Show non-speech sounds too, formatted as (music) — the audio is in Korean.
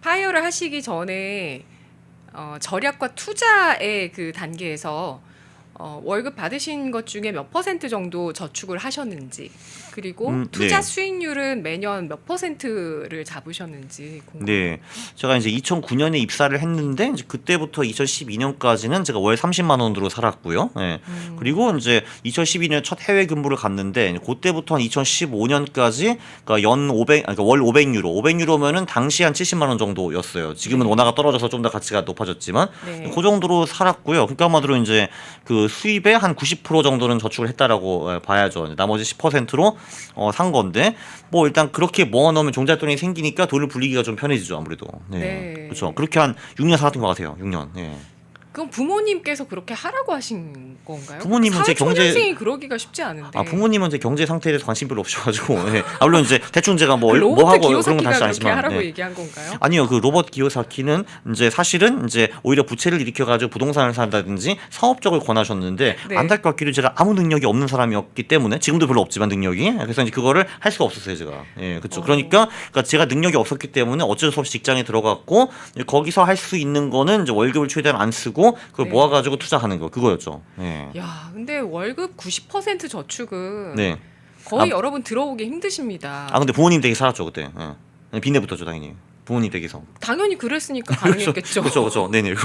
파이어를 하시기 전에 어, 절약과 투자의 그 단계에서 어, 월급 받으신 것 중에 몇 퍼센트 정도 저축을 하셨는지 그리고 음, 투자 네. 수익률은 매년 몇 퍼센트를 잡으셨는지 궁금- 네, 제가 이제 2009년에 입사를 했는데 이제 그때부터 2012년까지는 제가 월 30만 원으로 살았고요. 예. 음. 그리고 이제 2012년 첫 해외 근무를 갔는데 그때부터 한 2015년까지 그러니까 연 500, 아니, 그러니까 월 500유로, 500유로면은 당시 한 70만 원 정도였어요. 지금은 원화가 떨어져서 좀 더 가치가 높아졌지만 네. 그 정도로 살았고요. 그러니까 아마도 이제 그 수입의 한 90% 정도는 저축을 했다라고 예, 봐야죠. 나머지 10%로 어, 산 건데 뭐 일단 그렇게 모아놓으면 종잣돈이 생기니까 돈을 불리기가 좀 편해지죠 아무래도. 네. 네. 그렇죠. 그렇게 한 6년 살았던 것 같아요. 6년. 예. 그럼 부모님께서 그렇게 하라고 하신 건가요? 부모님은 제 경제- 사회초년생이 그러기가 쉽지 않은데. 아 부모님은 제 경제 상태에 대해서 관심 별로 없으셔가지고 예. 아, 물론 이제 대충 제가 뭐, 그뭐 로버트 하고 그런 건 기요사키가 다시 그렇게 아니지만 하라고 네. 얘기한 건가요? 아니요 그 로버트 기요사키는 이제 사실은 이제 오히려 부채를 일으켜가지고 부동산을 산다든지 사업적을 권하셨는데 네. 안타깝게도 제가 아무 능력이 없는 사람이었기 때문에 지금도 별로 없지만 능력이 그래서 이제 그거를 할 수가 없었어요 제가 예 그렇죠 어. 그러니까 그러니까 제가 능력이 없었기 때문에 어쩔 수 없이 직장에 들어갔고 거기서 할 수 있는 거는 이제 월급을 최대한 안 쓰고 그걸 네. 모아 가지고 투자하는 거 그거였죠 예. 야, 근데 월급 90% 저축은 네. 거의 아. 여러분 들어오기 힘드십니다. 아 근데 부모님 댁에 살았죠 그때 예. 빈대부터죠 당연히 부모님 댁에서 당연히 그랬으니까 (laughs) 가능했겠죠. 그렇죠 그렇죠 네네